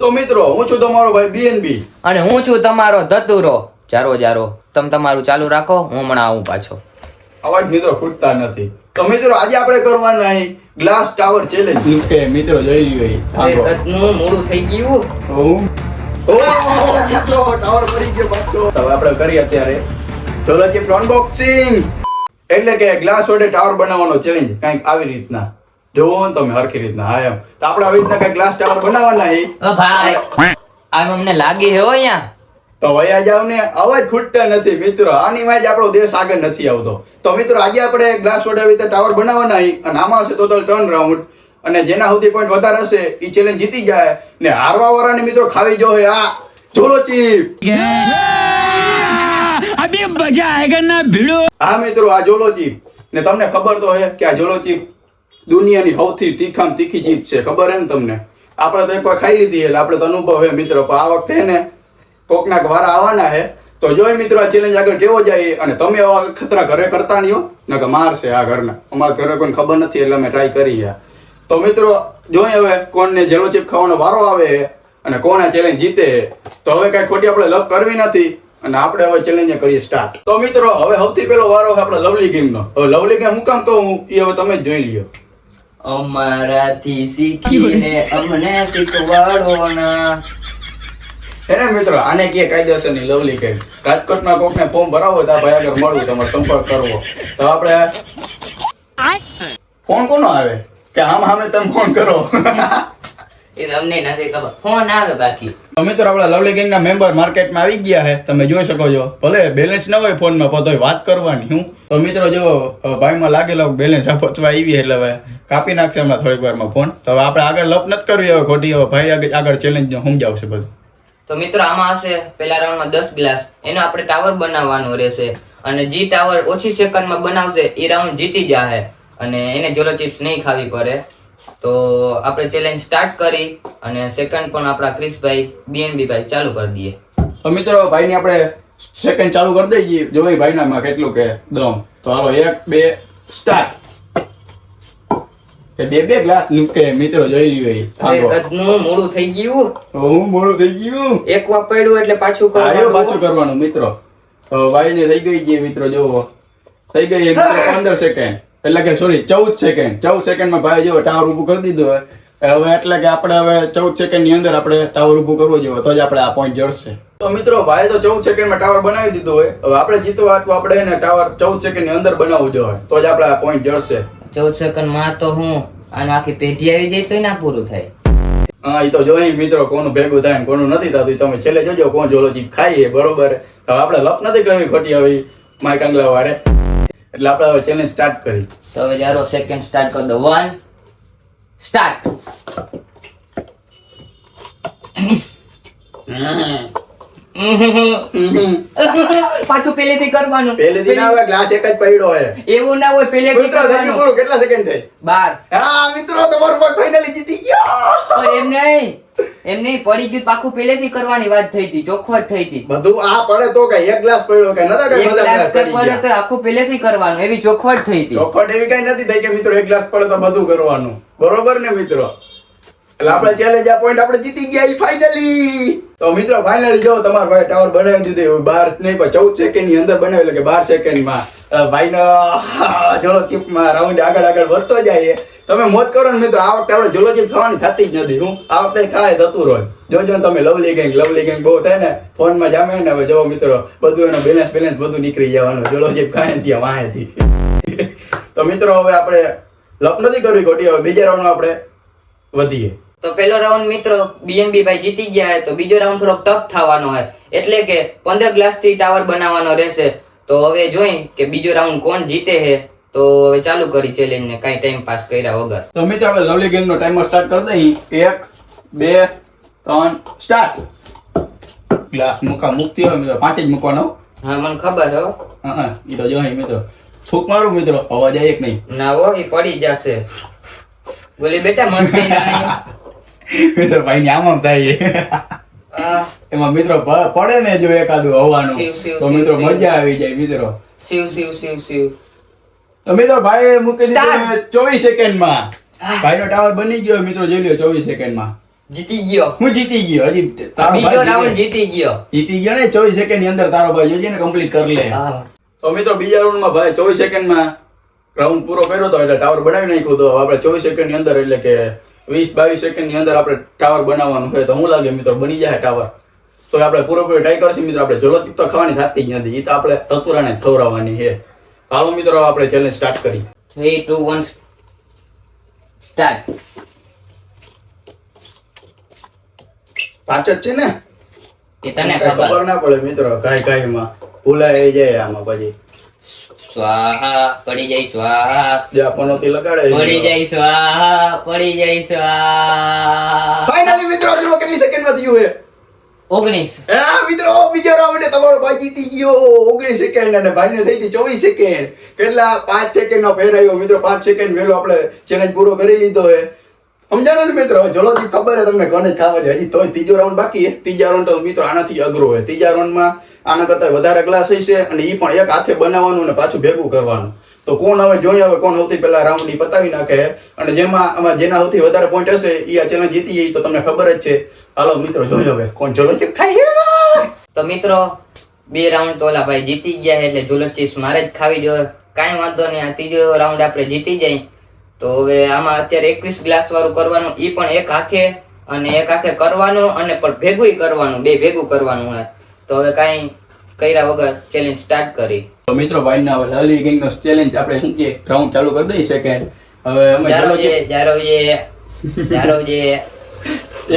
તો મિત્રો હું છું તમારો ભાઈ બીએનબી અને હું છું તમારો ધતુરો જારો જારો તમે તમારું ચાલુ રાખો હું હમણાં આવું પાછો. અવાજ મિત્રો ફૂટતા નથી. તો મિત્રો આજે આપણે કરવાના અહીં ગ્લાસ ટાવર ચેલેન્જ. કે મિત્રો જોઈ ગયો અરે મોડું થઈ ગયું. ટાવર પડી ગયો પાછો. હવે આપણે કરીએ અત્યારે. ચલો જે અનબોક્સિંગ એટલે કે ગ્લાસ વડે ટાવર બનાવવાનો ચેલેન્જ. કંઈક આવી રીતના. જોવો તમે હરખી રીતના હા એમ. તો આપણે આવી રીતના કઈ ગ્લાસ ટાવર બનાવવાના હી. ઓ ભાઈ આ અમને લાગી હે અહીંયા. તો વયા જાવ ને અવાજ ખૂટતા નથી મિત્રો. આની વાજ આપણો દેશ આગળ નથી આવતો. તો મિત્રો આજે આપણે ગ્લાસ વડાવી તો ટાવર બનાવવાના હી અને આમાં હશે ટોટલ ત્રણ રાઉન્ડ અને જેના સુધી પોઈન્ટ વધારે હશે એ ચેલેન્જ જીતી જાય. ને હારવા વાળાને મિત્રો ખાવી જો આ જોલો ચીપ. અભી મજા આયેગા ના ભીડો. હા મિત્રો આ જોલો ચીપ. ને તમને ખબર તો હે કે આ જોલો ચીપ દુનિયાની સૌથી તીખામ તીખી ચીપ છે. ખબર હે ને તમને? આપણે તો એક વાર ખાઈ લીધી એટલે આપણે તો અનુભવ હે મિત્રો, પણ આ વખતે હે ને કોકનાક વારા આવવાના હે. તો જોઈ મિત્રો, આ ચેલેન્જ આગળ કેવો જાય અને તમે આવા ખતરા ઘરે કરતા નહીં ને કે મારશે આ ઘરના. અમારા ઘરે કોઈને ખબર નથી એટલે અમે ટ્રાય કરી તો મિત્રો જોઈ હવે કોણને જેલો ચીપ ખાવાનો વારો આવે અને કોણ આ ચેલેન્જ જીતે તો હવે કાંઈ ખોટી આપણે લપ કરવી નથી અને આપણે હવે ચેલેન્જ કરીએ સ્ટાર્ટ તો મિત્રો, હવે સૌથી પહેલો વારો આપણે લવલી ગેમનો હવે લવલી ગેમ હું કામ કહું? એ હવે તમે જ જોઈ લ્યો. અમારાથી શીખીને અમને શીખવાડો ના એને મિત્રો આને કે કાયદેસરની લવલી ગેમ રાજકોટમાં કોકને ફોર્મ ભરાવો તો ભાઈ આગળ મળવું તમારે સંપર્ક કરવો. તો આપણે ફોન કોનો આવે? કે આમ સામે તમે ફોન કરો? એ તમને નથી ખબર. ફોન આવે બાકી. મિત્રો આપણા લવલી ગેંગના મેમ્બર માર્કેટમાં આવી ગયા છે. તમે જોઈ શકો છો. ભલે બેલેન્સ ન હોય ફોનમાં પણ વાત કરવાની હું. તો મિત્રો જો ભાઈમાં લાગેલો બેલેન્સ આપવા આવી એટલે હવે કાપી નાખશે હમણાં થોડીક વારમાં ફોન તો હવે આપણે આગળ લપ નથી કરવી હવે ખોટી. હવે ભાઈ આગળ ચેલેન્જ સમજાવશે બધું. તો મિત્રો આમાં હશે પહેલા રાઉન્ડમાં દસ ગ્લાસ એનો આપણે ટાવર બનાવવાનો રહેશે. અને જે ટાવર ઓછી સેકન્ડમાં બનાવશે એ રાઉન્ડ જીતી જાહે. અને એને જોલો ચિપ્સ નહીં ખાવી પડે. તો આપણે ચેલેન્જ સ્ટાર્ટ કરી અને સેકન્ડ પણ આપણા ક્રિશભાઈ બીએનબી ભાઈ ચાલુ કરી દઈએ. તો મિત્રો ભાઈની આપણે સેકન્ડ ચાલુ કરી દઈએ. જોઈ ભાઈનામાં કેટલું કે દમ. તો હાલો એક બે સ્ટાર્ટ બે બે ગ્લાસ મૂકે મિત્રો જોઈ લ્યો. કદનું મોડું થઈ ગયું. હું મોડું થઈ ગયું? એક વાર પડ્યું એટલે પાછું કરવાનું. પાછું કરવાનું મિત્રો. ભાઈ ને થઈ ગઈ છે મિત્રો જોવો થઈ ગઈ એક પંદર સેકન્ડ એટલે કે સોરી ચૌદ સેકન્ડ ચૌદ સેકન્ડમાં ભાઈ જો ટાવર ઊભું કરી દીધો હોય હવે એટલે કે આપણે હવે ચૌદ સેકન્ડની અંદર આપણે ટાવર ઊભું કરવો જોઈએ તો જ આપણે આ પોઈન્ટ જડશે. તો મિત્રો ભાઈ તો ચૌદ સેકન્ડમાં ટાવર બનાવી દીધો હોય હવે આપણે જીતવા તો આપણે એને ટાવર ચૌદ સેકન્ડની અંદર બનાવવું જોઈએ તો જ આપણે આ પોઈન્ટ જડશે. ચૌદ સેકન્ડમાં તો હું આને આખી પેઢી આવી જાય તો ના પૂરું થાય. હા એ તો જોઈ મિત્રો કોનું ભેગું થાય કોનું નથી થતું તમે છેલ્લે જોજો કોણ જોલો જીપ ખાઈએ બરોબર? તો આપણે લપ નથી કરવી ખોટી આવી માય કાંગલા વારે એટલે આપણે હવે ચેલેન્જ સ્ટાર્ટ કરી. તો હવે જારો સેકન્ડ સ્ટાર્ટ કરી દો. વન સ્ટાર્ટ પાછું પહેલેથી કરવાનું. પહેલેથી ના હોય ગ્લાસ એક જ પડ્યો હોય. એવું ના હોય પહેલેથી કરવાનું. પૂરું કેટલા સેકન્ડ થઈ બાર. હા મિત્રો તમારો ફાઇનલી જીતી ગયો. પણ એમ નહીં. એમ નહીં પડી ગયું પાકું પેલેથી કરવાની વાત થઈ હતી ચોખવટ થઈ હતી. બધું આ પડે તો કઈ એક ગ્લાસ પડ્યો કે નતા કઈ બધા ગ્લાસ પડે તો આખું પેલેથી કરવાનું એવી ચોખવટ થઈ હતી. ચોખવટ એવી કઈ નથી થઈ કે મિત્રો એક ગ્લાસ પડે તો બધું કરવાનું. બરોબર ને મિત્રો? એટલે આપણે ચેલેન્જ આ પોઈન્ટ આપણે જીતી ગયા ફાઇનલી તો મિત્રો ફાઇનલી જો તમારો ભાઈ ટાવર બનાવી દીધું બાર નહીં પણ ચૌદ સેકન્ડની અંદર બનાવ્યું એટલે કે બાર સેકન્ડમાં ભાઈનો જોલો ચીપમાં રાઉન્ડ આગળ આગળ વધતો જાય તમે મોજ કરો ને મિત્રો, આ વખતે આપણે જોલોજી ખાવાની થતી જ નથી. હું આ વખતે ખાય થતું રોજ જોજો ને તમે લવલી ગેંગ લવલી ગેંગ બહુ થાય ને, ફોનમાં જામે ને હવે જો મિત્રો, બધું એનો બેલેન્સ બેલેન્સ બધું નીકળી જવાનું. જોલોજી ખાય ત્યાં વાહેથી તો મિત્રો, હવે આપણે લપ નથી કરવી ખોટી, હવે બીજા રાઉન્ડમાં આપણે વધીએ. તો પહેલો રાઉન્ડ મિત્રો બીએનબી ભાઈ જીતી ગયા હે તો બીજો રાઉન્ડ થોડોક ટફ થવાનો હોય. એટલે કે પંદર ગ્લાસથી ટાવર બનાવવાનો રહેશે. તો હવે જોઈ કે બીજો રાઉન્ડ કોણ જીતે છે. તો હવે ચાલુ કરી ચેલેન્જ ને કઈ ટાઈમ પાસ કર્યા વગર. તો મિત્રો આપણે લવલી ગેમ નો ટાઈમર સ્ટાર્ટ કરી દઈએ. એક બે ત્રણ સ્ટાર્ટ ગ્લાસ મૂકા મૂકતી હોય મિત્રો. પાંચ જ મૂકવાનો હા. મને ખબર હો. હા એ તો જોઈ મિત્રો. થૂક મારું મિત્રો. અવાજ આવે કે નહીં? ના હો એ પડી જશે. બોલી બેટા મસ્તી ના મિત્રો ભાઈ ને આમ આમ થાય. એમાં મિત્રો પડે ને જો એકાદું હવાનું. તો મિત્રો મજા આવી જાય મિત્રો. શિવ શિવ શિવ શિવ. મિત્રો ભાઈ મૂકી. દીધું ચોવીસ સેકન્ડમાં ભાઈ નો ટાવર બની ગયો મિત્રો જોઈ લ્યો ચોવીસ સેકન્ડમાં જીતી ગયો. હું જીતી ગયો હજી તારો બીજો રાઉન્ડ જીતી. ગયો. જીતી ગયો ને ચોવીસ સેકન્ડની અંદર તારો ભાઈ જોજે ને કમ્પ્લીટ કરી લે. તો મિત્રો બીજા રાઉન્ડમાં ભાઈ ચોવીસ સેકન્ડમાં રાઉન્ડ પૂરો કર્યો હતો એટલે ટાવર બનાવી નાખ્યો હતો આપડે આપણે ચોવીસ સેકન્ડની અંદર એટલે કે વીસ બાવીસ સેકન્ડની અંદર આપણે ટાવર બનાવવાનું હોય તો હું લાગે મિત્રો બની જાય ટાવર તો આપણે પૂરેપૂરો ટ્રાય કરશું મિત્રો આપણે જલોચીપ તો ખાવાની થતી જ નથી. એ તો આપણે તતુરાને ખવડાવવાની છે. હાલો મિત્રો આપણે ચેલેન્જ સ્ટાર્ટ કરી. થ્રી ટુ વન સ્ટાર્ટ પાંચ જ છે ને? એ તને ખબર. ના પડે મિત્રો કાંઈ કાઈ માં ભૂલાઈ જાય આમાં પછી. સ્વાહા પડી જાય સ્વાહા. લગાડે પડી જાય સ્વાહા પડી જાય સ્વાહા. ફાઇનલી મિત્રો હજુ કેટલી સેકન્ડમાં થયું છે. ઓગણીસ. હા, મિત્રો, બીજો રાઉન્ડ તમારો ભાઈ જીતી ગયો. ઓગણીસ સેકન્ડ અને ભાઈને થઈ ગઈ. ચોવીસ સેકન્ડ કેટલા? પાંચ સેકન્ડ નો ફેર મિત્રો, પાંચ સેકન્ડ વહેલો આપણે ચેલેન્જ પૂરો કરી લીધો હે સમજાણો ને, મિત્રો? જલોજી, ખબર હે તમને? કોને ખાવા છે હજી તોય ત્રીજો રાઉન્ડ બાકી હે ત્રીજા રાઉન્ડ તો મિત્રો આનાથી અઘરો હોય ત્રીજા રાઉન્ડમાં આના કરતા વધારે ગ્લાસ હશે અને એ પણ એક હાથે બનાવવાનું અને પાછું ભેગું કરવાનું. તો કોણ હવે જોઈ હવે કોણ સૌથી પહેલા રાઉન્ડ ઈ પતાવી નાખે. અને જેમાં આમાં જેના સૌથી વધારે પોઈન્ટ હશે એ આ ચેલેન્જ જીતી જાય તો તમને ખબર જ છે. હાલો, મિત્રો, જોઈ હવે, કોણ જલોજી ખાઈ તો મિત્રો, બે રાઉન્ડ તો ઓલા ભાઈ જીતી ગયા એટલે ચીપ્સ મારે જ ખાવી જોઈએ. કાંઈ વાંધો નહીં, આ ત્રીજો રાઉન્ડ આપણે જીતી જાય. તો હવે આમાં અત્યારે એકવીસ ગ્લાસ વાળું કરવાનું એ પણ એક હાથે, અને એક હાથે કરવાનું, અને પણ ભેગું કરવાનું, બે ભેગું કરવાનું હોય. તો હવે કાંઈ કર્યા વગર ચેલેન્જ સ્ટાર્ટ કરી. તો મિત્રો ભાઈના હવે લાલી ગેંગનો ચેલેન્જ આપણે શું કે રાઉન્ડ ચાલુ કરી દઈએ સેકન્ડ હવે અમે જારો જે જારો જે જારો જે.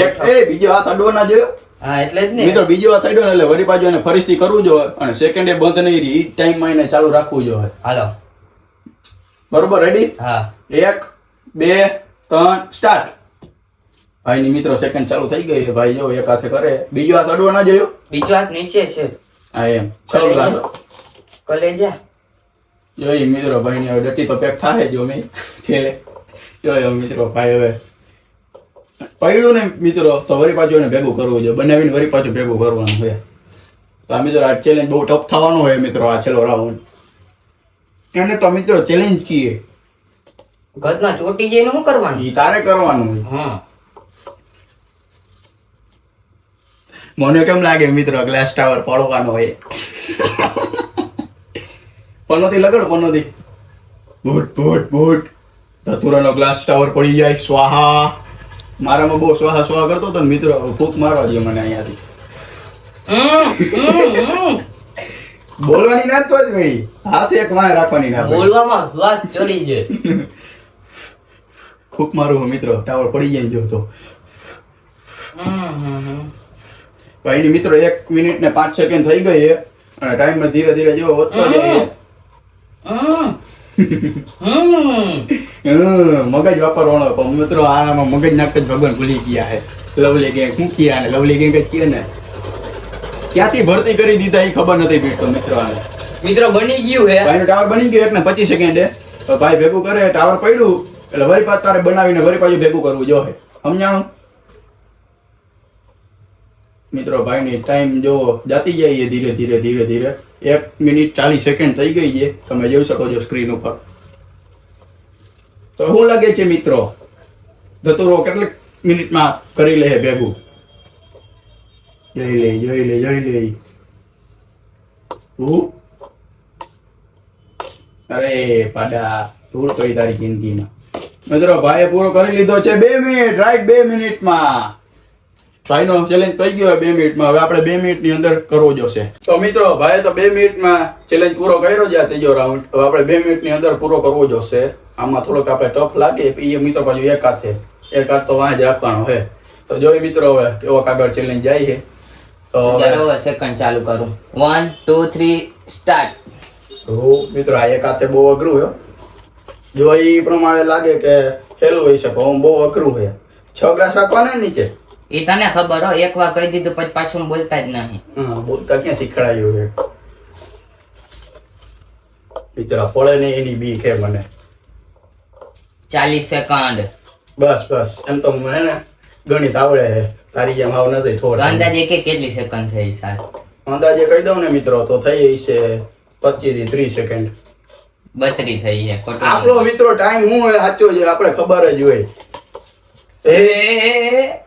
એક એ બીજો હાથ અડવો ના જોયો હા એટલે જ ને. મિત્રો બીજો હાથ અડ્યો એટલે વરી બાજુ એને ફરીથી કરવું જોઈએ અને સેકન્ડ એ બંધ નહીં રહી એ ટાઈમમાં એને ચાલુ રાખવું જોઈએ હાલો. બરોબર રેડી હા. એક બે ત્રણ સ્ટાર્ટ ભાઈની મિત્રો સેકન્ડ ચાલુ થઈ ગઈ ભાઈ જો એક હાથે કરે. બીજો હાથ અડવો ના જોયો બીજો હાથ નીચે છે. હા એમ. ચાલુ કલેજા. કલેજા જોઈ મિત્રો ભાઈની હવે ડટી તો પેક થાય જો મેં છેલ્લે જોયો મિત્રો ભાઈ હવે પડ્યું ને મિત્રો તો વરી પાછું એને ભેગું કરવું જોઈએ બનાવીને વરી પાછું ભેગું કરવાનું છે. તો આ મિત્રો આ ચેલેન્જ બહુ ટફ થવાનો હોય મિત્રો આ છેલ્લો રાઉન્ડ એને તો મિત્રો ચેલેન્જ કીએ. ગદમાં ચોટી જઈને શું કરવાનું? ઈ તારે કરવાનું હોય હા. મને કેમ લાગે મિત્રો ગ્લાસ ટાવર પડવાનો હોય? પનોતી પણ પનોતી. ભૂટ ભૂટ ભૂટ ધતુરાનો ગ્લાસ ટાવર પડી જાય સ્વાહા. મારામાં બહુ સ્વાહા સ્વાહા કરતો હતો ને મિત્રો ફૂક મારવા દે મને અહીંયાથી. બોલવાની ના તો જ ગઈ હાથ એક વાંહે રાખવાની ના બોલવામાં શ્વાસ ચડી જાય. ફૂક મારું મિત્રો. ટાવર પડી જાય જો તો. ભાઈ. મિત્રો એક મિનિટ ને પાંચ સેકન્ડ થઈ ગઈ અને ટાઈમ ધીરે ધીરે જેવો વધતો જાય મગજ વાપરવાનો પણ મિત્રો આનામાં મગજ નાખતા ભગવાન ભૂલી ગયા હે. લવલી ગેંગ શું કિયા ને લવલી ગેંગ જ કહે ને? ક્યાંથી ભરતી કરી દીધા એ ખબર નથી પીડતો મિત્રો આને. મિત્રો બની ગયું હે. ભાઈનો ટાવર બની ગયો એક ને પચીસ સેકન્ડે. તો ભાઈ ભેગું કરે ટાવર પડ્યું. એટલે વરી પાછું તારે બનાવીને વરી પાછું ભેગું કરવું જો હે. સમજાણું? મિત્રો ભાઈની ટાઈમ જો જાતી જાય ધીરે ધીરે ધીરે ધીરે. એક મિનિટ ચાલીસ સેકન્ડ થઈ ગઈ છે. તમે જોઈ શકો છો સ્ક્રીન ઉપર. તો શું લાગે છે મિત્રો? ધતુરો કેટલીક મિનિટમાં કરી લે ભેગું? જોઈ લે જોઈ લે જોઈ લે. અરે પાડા ધૂળ કઈ તારી જિંદગીમાં. મિત્રો, ભાઈએ પૂરો કરી લીધો છે બે મિનિટ રાઈટ બે મિનિટમાં. ભાઈનો ચેલેન્જ થઈ ગયો બે મિનિટમાં? હવે આપણે બે મિનિટની અંદર કરવો જોશે. તો મિત્રો ભાઈ તો બે મિનિટમાં ચેલેન્જ પૂરો કર્યો છે આ ત્રીજો રાઉન્ડ હવે આપણે બે મિનિટની અંદર પૂરો કરવો જોશે. આમાં થોડોક આપણે ટફ લાગે એ મિત્રો પાછું એક હાથે એક હાથ તો વાંહ જ રાખવાનો છે. તો જોઈ મિત્રો હવે કેવો કાગળ ચેલેન્જ જાય છે. તો સેકન્ડ ચાલુ કરું. વન ટુ થ્રી સ્ટાર્ટ મિત્રો આ એક હાથે બહુ અઘરું છે જો એ પ્રમાણે લાગે કે હેલું હોઈ શકે બહુ અઘરું છે. છ ગ્લાસ રાખવાના નીચે? એ તને ખબર હો એક વાર કહી દીધું પછી પાછું બોલતા જ નહીં. બોલતા ક્યાં શીખડાયું છે? બિચારા પડે ને એની બી કે મને. ચાલીસ સેકન્ડ. બસ બસ એમ તો મને ને ગણિત આવડે છે. તારી જેમ આવ નથી થોડ અંદાજે કે કેટલી સેકન્ડ થઈ સાહેબ? અંદાજે કહી દઉં ને મિત્રો તો થઈ છે પચીસથી ત્રીસ સેકન્ડ. બત્રી થઈ છે આપણો મિત્રો ટાઈમ હું સાચો છે આપણે ખબર જ હોય. એ.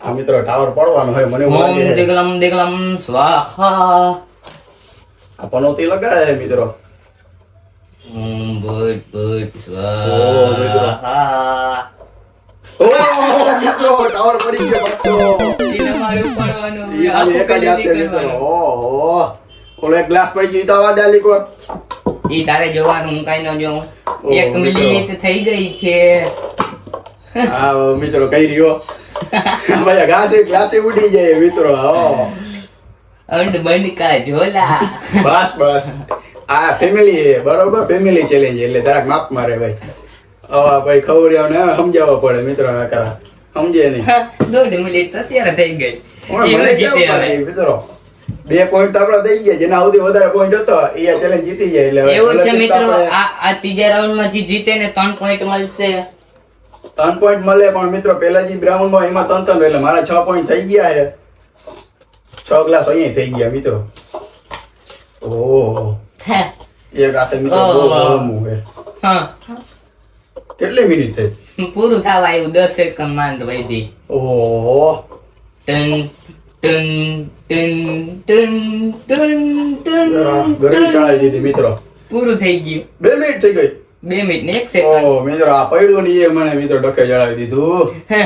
આ મિત્રો ટાવર પડવાનો હોય મને ઓમ. દિગલમ દિગલમ સ્વાહા. આ પનોતી લગાડે મિત્રો. ઓમ બટ બટ મિત્રો. સ્વાહા. ઓ મિત્રો ટાવર પડી ગયો બચ્ચો એને મારે પડવાનો યાર એક જ આતે મિત્રો ઓહો ઓલો એક ગ્લાસ પડી ગયો તો આવા દાલી કોર. ઈ તારે જોવાનું હું કઈ ન જોઉં. એક મિનિટ થઈ ગઈ છે. હા મિત્રો કઈ રહ્યો? ભાઈ ગ્લાસ ગ્લાસ ઉડી જાય મિત્રો ઓહ. અંડ બંધ કા ઝોલા. બસ બસ. આ ફેમિલી બરોબર ફેમિલી ચેલેન્જ એટલે જરાક માપ મારે ભાઈ. હવે ભાઈ ખવડિયાઓને સમજાવવા પડે મિત્રો ના કરા. સમજે નહીં. દોઢ મિનિટ તો અત્યારે થઈ ગઈ. મિત્રો? બે પોઈન્ટ તો આપડા થઈ ગયા જેના સુધી વધારે પોઈન્ટ હતો એ આ ચેલેન્જ જીતી જાય એટલે એવું છે મિત્રો આ આ ત્રીજા રાઉન્ડમાં જે જીતે ને ત્રણ પોઈન્ટ મળશે. ત્રણ પોઈન્ટ મળે પણ મિત્રો પહેલા જે બ્રાઉન્ડમાં એમાં ત્રણ ત્રણ એટલે મારા છ પોઈન્ટ થઈ ગયા છે. છ ગ્લાસ અહીંયા થઈ ગયા મિત્રો. ઓહો. એક હાથે મિત્રો બહુ. છે. કેટલી મિનિટ થઈ? પૂરું થવા આવ્યું દસ એક કમાન્ડ વૈધી ઓહો. ટન ટન ટન ટન ટન ટન ગરમ. ચડાવી દીધી મિત્રો. પૂરું થઈ ગયું. બે મિનિટ થઈ ગઈ. બે મિનિટ ને એક સેકન્ડ ઓ મિત્રો આ પડ્યું નહીં એ મને મિત્રો ડકે ચડાવી દીધું. હે.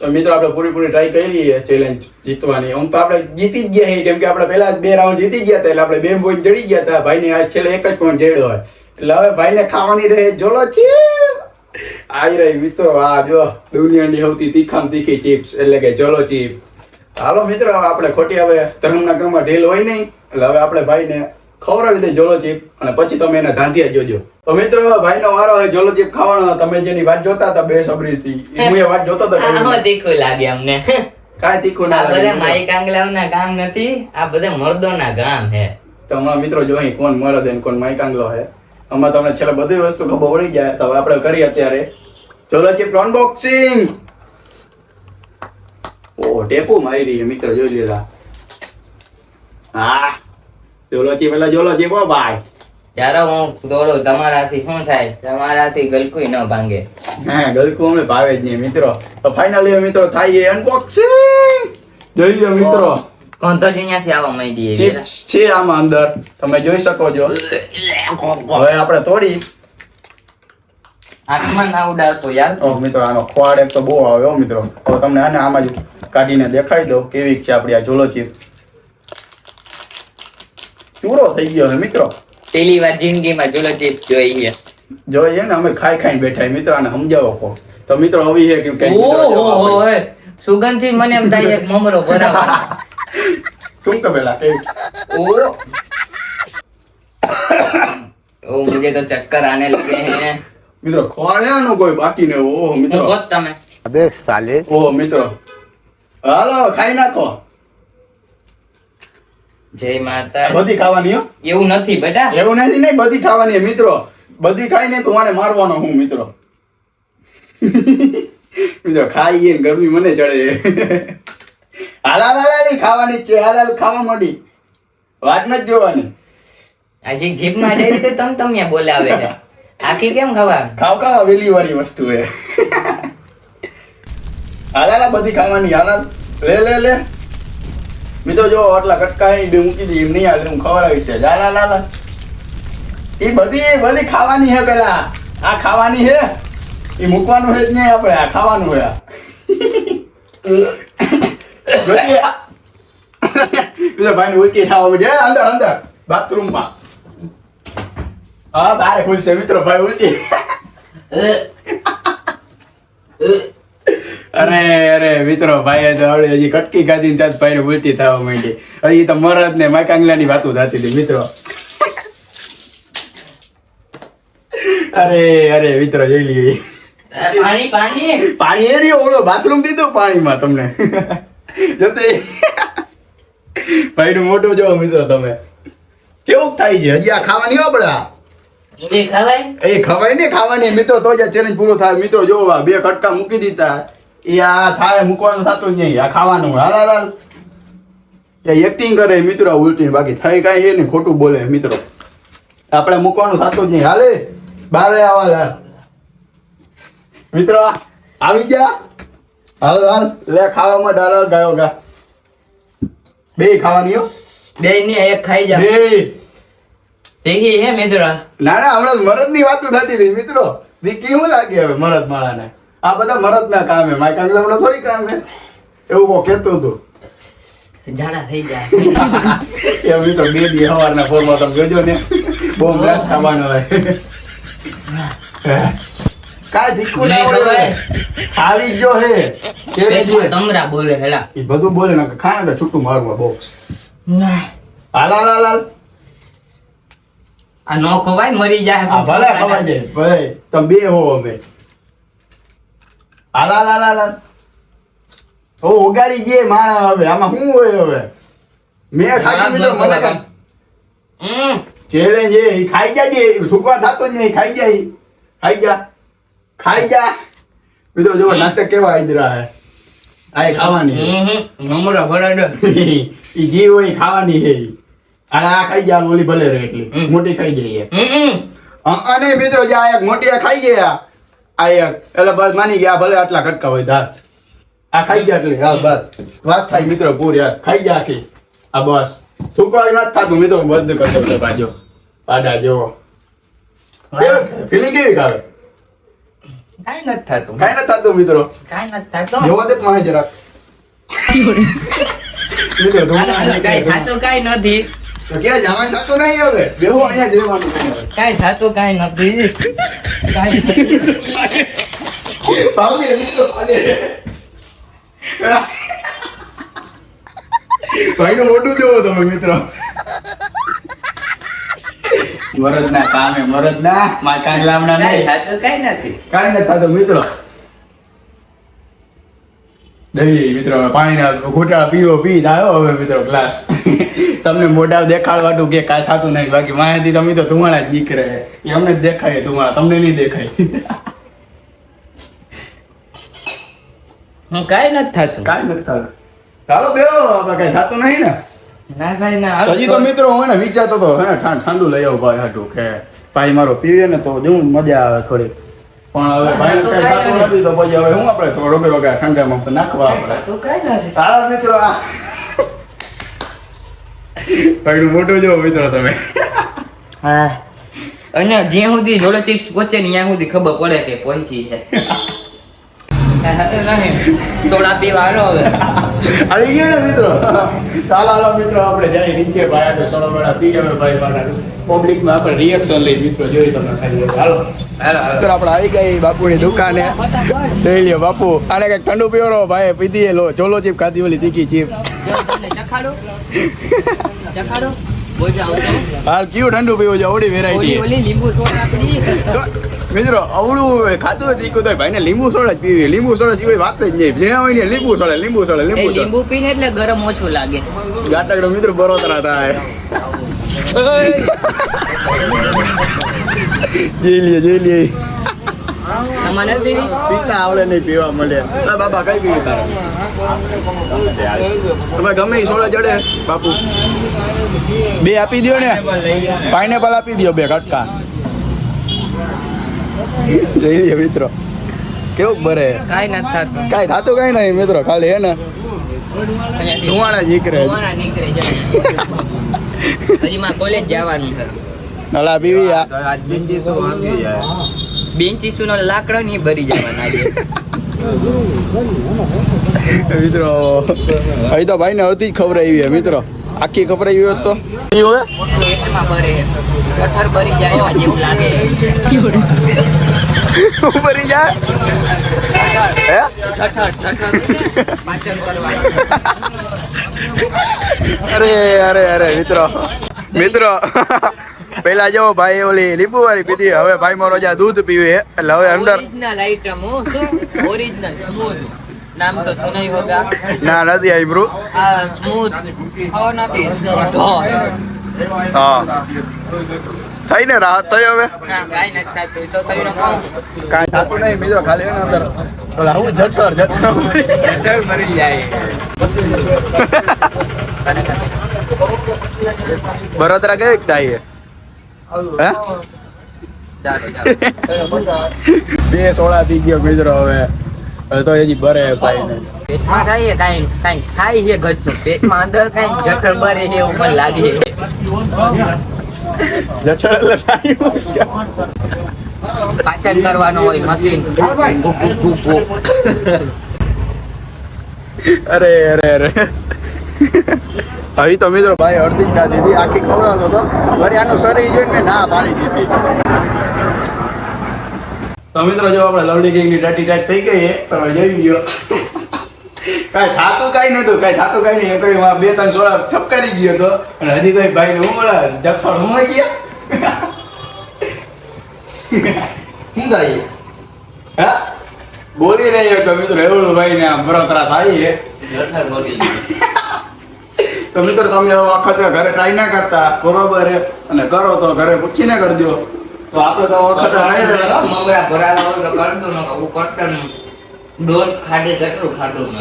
તો મિત્રો આપણે પૂરી પૂરી ટ્રાય કરી છે ચેલેન્જ જીતવાની. આમ તો આપણે જીતી જ ગયા છીએ કેમ કે આપણે પહેલા જ બે રાઉન્ડ જીતી ગયા હતા એટલે આપણે બે પોઈન્ટ જડી ગયા હતા. ભાઈને આ છેલ્લે એક જ પોઈન્ટ જડ્યો હોય. એટલે હવે ભાઈને ખાવાની રહે જોલો ચીપ આવી રહી મિત્રો આ જો દુનિયાની સૌથી તીખામ તીખી ચિપ્સ એટલે કે જોલો ચીપ હાલો મિત્રો આપણે ખોટી હવે ધર્મના ગામમાં ઢીલ હોય નહીં. એટલે હવે આપણે ભાઈને ખવડાવી દે જોલો ચીપ અને પછી તમે એને ધાંધિયા જોજો તો મિત્રો ભાઈનો વારો હોય જોલો ચીપ ખાવાનો તમે જેની વાત જોતા હતા બે સબરીથી હું એ વાત જોતો હતો તીખું લાગે અમને. કાંઈ તીખું ના બધા. માઈ કાંગલાવના ગામ નથી આ બધા મર્દોના ગામ હે. તો હમણાં મિત્રો જો અહીં કોણ મરદ અને કોણ માઈકાંગલો હે. હમણાં તમને છેલ્લે બધી વસ્તુ ખબર પડી જાય તો હવે આપણે કરીએ અત્યારે. જોલો ચીપ અનબોક્સિંગ ઓ ટેપુ મારી રહી મિત્રો જોઈ લીધા. હા. જોલો પેલા જોલોજી જોલો ભાઈ. જ્યારે હું દોડું તમારાથી શું થાય? તમારાથી ગલકુઈ ન ભાંગે. હા ગલકુ અમને ભાવે જ નહીં મિત્રો. તો ફાઇનલી મિત્રો થાય એ અનબોક્સિંગ જોઈ લ્યો મિત્રો. કોણ તો જ અહીંયાથી આવવા માંડી ચિપ્સ છે આમાં અંદર. તમે જોઈ શકો છો. હવે આપણે તોડી. આંખમાં ના ઉડાડતો યાર. ઓ મિત્રો આનો ખોવાડ એક તો બહુ આવે હો મિત્રો. હવે તમને આને આમાં જ કાઢીને દેખાડી દઉં કેવી છે આપણી આ ઝોલો ચીપ ચૂરો થઈ ગયો મિત્રો. પેલી વાર જિંદગીમાં જુલો જોઈએ. જોઈએ ને અમે ખાઈ ખાઈ બેઠા મિત્રો આને સમજાવો કો તો મિત્રો આવી છે કે સુગંધથી મને એમ થાય એક મમરો ભરાવા શું તો પેલા કે ઓ ઓ મુજે તો ચક્કર આને લગે હે. મિત્રો ખોળ્યાનો કોઈ બાકી ને ઓ મિત્રો. તમે. અબે સાલે. ઓ મિત્રો. હાલો ખાઈ નાખો. જય માતા. બધી ખાવાની હો? એવું નથી બેટા. એવું નથી નહીં બધી ખાવાની મિત્રો. બધી ખાઈને તો મારે મારવાનો હું મિત્રો. મિત્રો ખાઈએ ગરમી મને ચડે. હાલાલ હાલ હાલ હાલ, ઈ ખાવાની છે. હાલ હાલ ખાવા માંડી. વાત નથી જોવાની. આજે જીભમાં જઈ રીતે તમ તમ્યા બોલાવે છે. આખી કેમ ખાવા? ખાવ ખાવા વેલી વાળી વસ્તુ હે. હાલ હાલ હાલ, બધી ખાવાની હાલાલ હાલ. લે લે લે. મિત્રો જો આટલા કટકા હે, બે મૂકી દઈએ એમ નહીં આવે હું ખવડાવી છે. લા લા લા એ બધી બધી ખાવાની હે પેલા. આ ખાવાની હે એ મૂકવાનું હે જ નહીં આપણે આ ખાવાનું હે. બીજા ભાઈને ઉલટી થવા માંડી. અંદર અંદર. બાથરૂમમાં. હા બારે ખુલશે મિત્રો ભાઈ ઉલટી. અરે અરે મિત્રો ભાઈ તો આવડે હજી કટકી ખાધી ત્યાં ભાઈ ઉલટી થવા માંડી. હજી તો મરદ ને માકાંગલા ની વાતો થતી હતી મિત્રો. અરે અરે મિત્રો જોઈ લીધી પાણી પાણી. પાણી એ રહ્યો ઓળો બાથરૂમ દીધું પાણીમાં તમને. જોતે ભાઈ નું મોટું જો મિત્રો તમે. કેવું થાય છે? હજી આ ખાવાની બડા એ ખવાય? ને ખાવાની. મિત્રો તો જ ચેલેન્જ પૂરો થાય. મિત્રો જો બે કટકા મૂકી દીધા. એ આ થાય મૂકવાનું થતું જ નહીં. આ ખાવાનું હાલ હાલ એક્ટિંગ કરે મિત્રો ઉલટી બાકી. થઈ કાંઈ એ નહીં ખોટું બોલે મિત્રો. આપણે મૂકવાનું થતું જ નહીં. હાલે? બારે આવા મિત્રો આવી જા. હાલ હાલ. લે ખાવામાં ડાલર ગાયો ગા. બે ખાવાની બે ની એક ખાઈ જા. બે. ભેગી હે મિત્રો? ના ના હમણાં મરદની વાતો થતી હતી મિત્રો. દી કેવું લાગે હવે મરદ માળાને? આ બધા મરદ ના કામ હે માય કાંગલા થોડી કામ હે. એવું કો કેતો હતો. જાડા થઈ જાય એ મિત્રો બે દી સવારના ફોરમાં તમે જોજો ને. બહુ બ્લાસ્ટ થવાનો હોય. કાંઈ ધીકુ ના ખવાય. ખાવી જો હે. કે તમરા બોલે હેલા. એ બધું બોલે ને ખાને છૂટું મારવા બહુ. હાલ હાલ હાલ. આ નો ખવાય મરી જાય. ભલે ખવાય જાય ભલે. તમે બે હો અમે. હાલ લા લા હાલ ઓ ઓગાડી જે મારા હવે. આમાં શું હોય હવે? મેં ખાધી મિત્રો મને હમ. ચેલેન્જ એ ખાઈ જાય જે થૂકવા થતો જ નહીં ખાઈ જાય. ખાઈ જા. ખાઈ જા. મિત્રો જો નાટક કેવા આદરા હે. આ ખાવાની હમ હમ. નમરા ભરાડો ઈ જે હોય ખાવાની હે. આ ખાઈ જાય ઓલી ભલે રહે એટલી મોટી ખાઈ જાય અને મિત્રો જે આ એક મોટી ખાઈ ગયા આ એક એટલે બસ માની ગયા ભલે આટલા કટકા હોય ધાર. આ ખાઈ ગયા એટલે હા બસ. વાત થાય મિત્રો પૂરી આ ખાઈ જા આખી આ બસ. થૂકવા નથી થતું મિત્રો બંધ પાડા જેવો. ફિલિંગ કેવી આવે કાઈ નથી થતું. કાઈ નથી થતું મિત્રો. કાઈ નથી થતું. જોવા દે માહે જરાક. મિત્રો તું હાલો, હાલો, કાઈ થતું કાઈ નથી. તો ક્યાં જવાનું થતું નહીં હવે? બેહો અહીંયા જ રહેવાનું છે કાઈ થતું કાઈ નથી. કાઈ. ભાવની ભાઈનું મોઢું જોવો તમે મિત્રો. મરદના કામે મરદના માર કાંઈ લામડા કાઈ નહીં. થતું કાઈ નથી. કાંઈ નથી થતું મિત્રો. દહીં મિત્રો પાણીના ઘૂંટા પીવો પી જાઓ હવે મિત્રો ગ્લાસ તમને મોઢા દેખાડવાનું કે કાંઈ થતું નહીં બાકી માહિતી તમે તો ધુમાડા જ નીકળે એ અમને જ દેખાય ધુમાડા તમને નહીં દેખાય. હું કાંઈ નથી થતું. કાંઈ નથી થતું. ચાલો બેહો આપણે કાંઈ થતું નહીં ને. ના ભાઈ ના હજી તો મિત્રો હું એને વિચારતો હતો હે ઠંડુ લઈ આવું ભાઈ હાટું કે ભાઈ મારો પીવે ને તો જેવું મજા આવે થોડી પણ હવે ભાઈ કઈ થતું નથી. તો પછી હવે હું આપણે રોગે વગર ઠંડામાં નાખવા આપણે? તારા મિત્રો આ. ભાઈનું મોટું જો મિત્રો તમે. હા. અને જ્યાં સુધી જોડે ચિપ્સ પહોંચે ને ત્યાં સુધી ખબર પડે કે પહોંચી છે. નહીં. સોડા પીવા આવ્યો હવે આવી ગયો ને મિત્રો? ચાલો હાલો મિત્રો આપણે જાય નીચે ભાઈ તો સોડા વેળા પી આવે ભાઈ મારા પબ્લિકમાં આપણે રિએક્શન લઈ મિત્રો જોઈ તમે ખાલી હાલો. આપણે આવી ગઈ બાપુની દુકાને. લઈ લ્યો બાપુ આને કંઈક ઠંડુ પીવરો ભાઈ પીધી લો. ચોલો ચીપ ખાધી ઓલી તીખી ચીપ. હાલ કયું ઠંડુ પીવું છે? Audi variety. લીંબુ સોડા પડી મિત્રો અવળું ખાતું નથી તીખું તો ભાઈને લીંબુ સોડા જ પીવી. લીંબુ સોડા સિવાય વાત જ નહીં. જ્યાં હોય ને લીંબુ સોડા લીંબુ સોડા લીંબુ લીંબુ પીને એટલે ગરમ ઓછું લાગે. ગાટકડો મિત્રો બરોતરા થાય. જોઈ લે જોઈ લે. પીતા આવડે નહીં પીવા મળે. બાબા કઈ પીવી તારે? તમે ગમે સોડા જડે બાપુ? બે આપી દો ને. પાઇનેપલ આપી દો બે કટકા. જઈ મિત્રો. કેવું બરે? કાંઈ નથી થતું. કાંઈ થતું કાંઈ નહીં મિત્રો ખાલી હે ને. ધુવાણા નીકળે ધુવાણા નીકળે છે. હજી માં કોલેજ જવાનું છે. નલા બીવી આ. બેન્ચીસુ નો લાકડો ની ભરી જવાના મિત્રો અહીં તો ભાઈને અડધી જ આવી છે મિત્રો. આખી ખવડાવી હોત તો. ભરે જઠર ભરી જાય જેવું લાગે. ભરી જાય? હે? અરે અરે અરે મિત્રો. મિત્રો પેલા જો ભાઈ ઓલી લીંબુ વાળી પીધી હવે ભાઈ મારો જ્યાં દૂધ પીવે એટલે હવે અંદર ઓરિજિનલ આઈટમ શું? ઓરિજિનલ સ્મૂથ નામ તો સુનાઈ હોગા ના નથી આઈબ્રુ આ સ્મૂથ હો નથી. હા. થઈ ને રાહત થઈ હવે? કાંઈ થતું નહીં મિત્રો ખાલી એના અંદર. ઓલા હું જઠર જઠર. જઠર ભરી જાય. બરોદરા કેવી થાય હે? બે સોળા થઈ ગયો મિત્રો હવે. હવે તો હજી ભરે ભાઈ ને. પેટમાં ખાઈએ કાંઈ કાંઈ ખાઈ છે ઘટનું પેટમાં અંદર કાંઈ જઠર બરે છે એવું મને લાગે જઠર એટલે પાચન કરવાનું હોય મશીન. અરે અરે અરે. હવે તો મિત્રો ભાઈ અડધી જ ખાધી હતી. આખી ખવડાવતો હતો. વળી આનું શરીર જોઈને ના પાડી દીધી. તો મિત્રો જો આપણે લવલી ગેંગની ડાટી ટાઈટ થઈ ગઈ તમે જોઈ લ્યો કાંઈ થાતું કાંઈ નતું કાંઈ થાતું કાંઈ નહીં. એમ કરી બે ત્રણ સોળા ઠપકારી ગયો હતો. અને હજી તો ભાઈ હું મળે જથ્થળ હું ગયા. શું થાય? હા? બોલી નહીં તો મિત્રો એવું ભાઈ ને આમ બરોતરા થાય ગયું. તો મિત્રો તમે વખત ઘરે ટ્રાય ના કરતા બરોબર અને કરો તો ઘરે પૂછીને કરજો. તો આપણે તો વખત મમરા ભરાલા હોય તો કરતો ન હું કરતો ન દોસ્ત ખાડે કેટલું ખાધું ન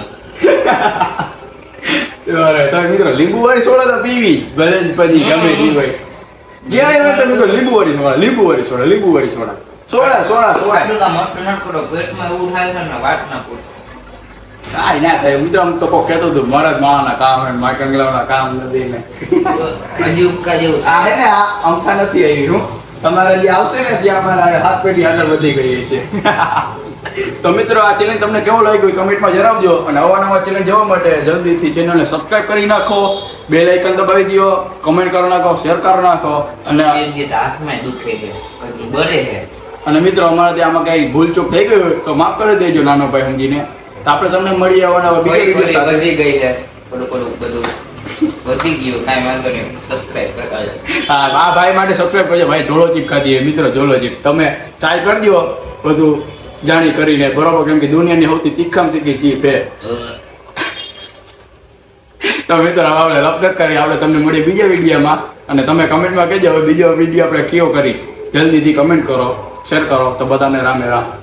અરે તો મિત્રો લીંબુ વાળી સોડા તો પીવી. ભલે પછી ગમે ઈ હોય. ગયા હોય તો મિત્રો લીંબુ વાળી સોડા લીંબુ વાળી સોડા લીંબુ વાળી સોડા. Soda soda soda. એટલું કાં મત ન કરો પેટમાં એવું થાય છે ને વાત ના કાંઈ ના થાય. મિત્રો આમ તો કોઈ કહેતો હતું મારા જ માવાના કામ હે મા કંગલાવના કામ નથી ને હજી ઉપકા જેવું. આ હે ને આ અમથા નથી આવી હું? તમારે જે આવશે ને ત્યાં અમારા હાથ પેઢી આગળ વધી ગઈ છે. તો મિત્રો આ ચેલેન્જ તમને કેવો લાગ્યો કમેન્ટમાં જણાવજો અને અવાનવા ચેલેન્જ જોવા માટે જલ્દીથી ચેનલને સબસ્ક્રાઇબ કરી નાખો બે લાઇકન દબાવી દો કમેન્ટ કરી નાખો શેર કરી નાખો અને હાથમાં દુખે છે બરે છે. અને મિત્રો અમારે ત્યાં આમાં કઈ ભૂલચૂક થઈ ગઈ હોય તો માફ કરી દેજો નાનો ભાઈ સમજીને. તો આપણે તમને મળી આવવાના બીજા વીડિયો ગઈ છે બધું. વધી ગયો કાંઈ વાંધો નહીં. સબસ્ક્રાઇબ કરવા હા આ ભાઈ માટે સબસ્ક્રાઇબ કરજો. ભાઈ જોડો ચીપ ખાધી મિત્રો જોલો ચીપ તમે ટ્રાય કરજો બધું જાણી કરીને. બરોબર કેમ કે દુનિયાની સૌથી તીખમ તીખી ચીપ હે. તો મિત્રો આપણે લપડત કરી. આપણે તમને મળીએ બીજા વિડીયોમાં. અને તમે કમેન્ટમાં કહેજો. હવે બીજો વીડિયો આપણે કયો કરી? જલ્દીથી કમેન્ટ કરો શેર કરો તો બધાને રામે રામ.